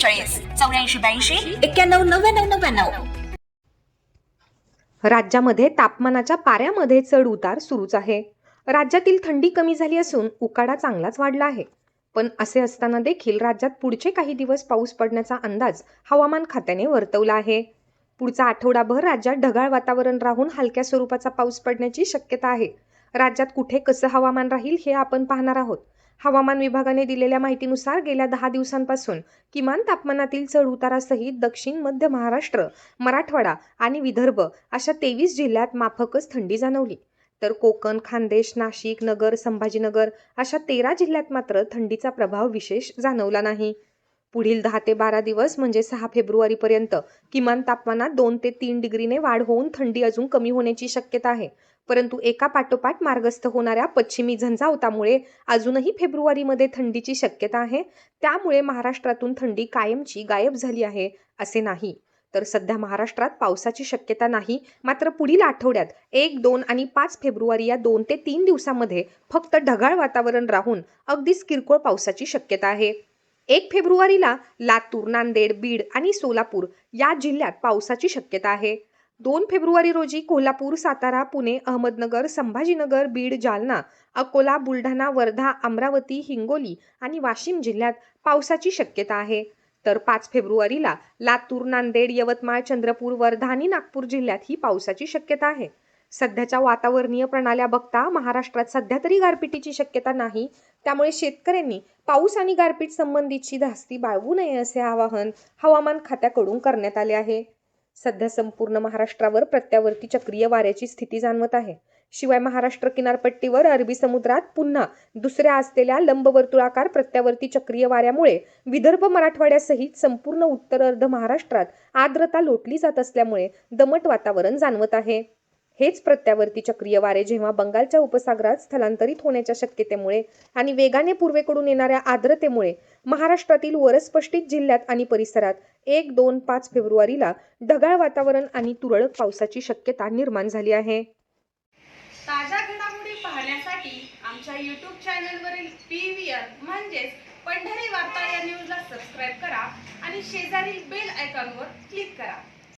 चौऱ्याऐंशी ब्याऐंशी एक्क्याण्णव नव्याण्णव नव्याण्णव. राज्यामध्ये तापमानाच्या पाऱ्यामध्ये चढ उतार सुरूच आहे. राज्यातील थंडी कमी झाली असून उकाडा चांगलाच वाढला आहे. पण असे असताना देखील राज्यात पुढचे काही दिवस पाऊस पडण्याचा अंदाज हवामान खात्याने वर्तवला आहे. पुढचा आठवडाभर राज्यात ढगाळ वातावरण राहून हलक्या स्वरूपाचा पाऊस पडण्याची शक्यता आहे. राज्यात कुठे कसं हवामान राहील हे आपण पाहणार आहोत. हवामान विभागाने दिलेल्या माहितीनुसार गेल्या दहा दिवसांपासून किमान तापमानातील चढ उतारासहित दक्षिण मध्य महाराष्ट्र मराठवाडा आणि विदर्भ अशा तेवीस जिल्ह्यात माफकच थंडी जाणवली. तर कोकण खानदेश नाशिक नगर संभाजीनगर अशा तेरा जिल्ह्यात मात्र थंडीचा प्रभाव विशेष जाणवला नाही. पुढील दहा ते बारा दिवस म्हणजे सहा फेब्रुवारीपर्यंत किमान तापमानात दोन ते तीन डिग्रीने वाढ होऊन थंडी अजून कमी होण्याची शक्यता आहे. परंतु एका पाठोपाठ मार्गस्थ होणाऱ्या पश्चिमी झंझावतामुळे अजूनही फेब्रुवारीमध्ये थंडीची शक्यता आहे. त्यामुळे महाराष्ट्रातून थंडी कायमची गायब झाली आहे असे नाही. तर सध्या महाराष्ट्रात पावसाची शक्यता नाही. मात्र पुढील आठवड्यात एक दोन आणि पाच फेब्रुवारी या दोन ते तीन दिवसामध्ये फक्त ढगाळ वातावरण राहून अगदीच किरकोळ पावसाची शक्यता आहे. एक फेब्रुवारीला लातूर नांदेड बीड आणि सोलापूर या जिल्ह्यात पावसाची शक्यता आहे. दोन फेब्रुवारी रोजी कोल्हापूर सातारा पुणे अहमदनगर संभाजीनगर बीड जालना अकोला बुलढाणा वर्धा अमरावती हिंगोली आणि वाशिम जिल्ह्यात पावसाची शक्यता आहे. तर पाच फेब्रुवारीला लातूर नांदेड यवतमाळ चंद्रपूर वर्धा आणि नागपूर जिल्ह्यात ही पावसाची शक्यता आहे. सध्याच्या वातावरणीय प्रणाल्या बघता महाराष्ट्रात सध्या तरी गारपिटीची शक्यता नाही. त्यामुळे शेतकऱ्यांनी पाऊस आणि गारपीट संबंधीची धास्ती बाळगू नये असे आवाहन हवामान खात्याकडून करण्यात आले आहे. सध्या संपूर्ण महाराष्ट्रावर प्रत्यावर्ती चक्रीय वाऱ्याची स्थिती जाणवत आहे. शिवाय महाराष्ट्र किनारपट्टीवर अरबी समुद्रात पुन्हा दुसऱ्या असलेल्या लंबवर्तुळाकार प्रत्यावर्ती चक्रीय वाऱ्यामुळे विदर्भ मराठवाड्यासहित संपूर्ण उत्तर अर्ध महाराष्ट्रात आर्द्रता लोटली जात असल्यामुळे दमट वातावरण जाणवत आहे. हेच प्रत्यावर्ती चक्रीय वारे जेव्हा बंगालच्या उपसागरात स्थलांतरित होण्याच्या शक्यतेमुळे आणि वेगाने पूर्वेकडून येणाऱ्या आर्द्रतेमुळे महाराष्ट्रातील वरस्पष्टीत जिल्ह्यात आणि परिसरात एक दोन पाच फेब्रुवारीला ढगाळ वातावरण आणि तुरळक पावसाची शक्यता निर्माण झाली आहे. ताज्या घडामोडी पाहण्यासाठी आमच्या यूट्यूब चॅनलवरील पी व्ही आर म्हणजेच पंढरी वार्ता या न्यूजला सबस्क्राईब करा आणि शेजारील बेल आयकॉनवर क्लिक करा.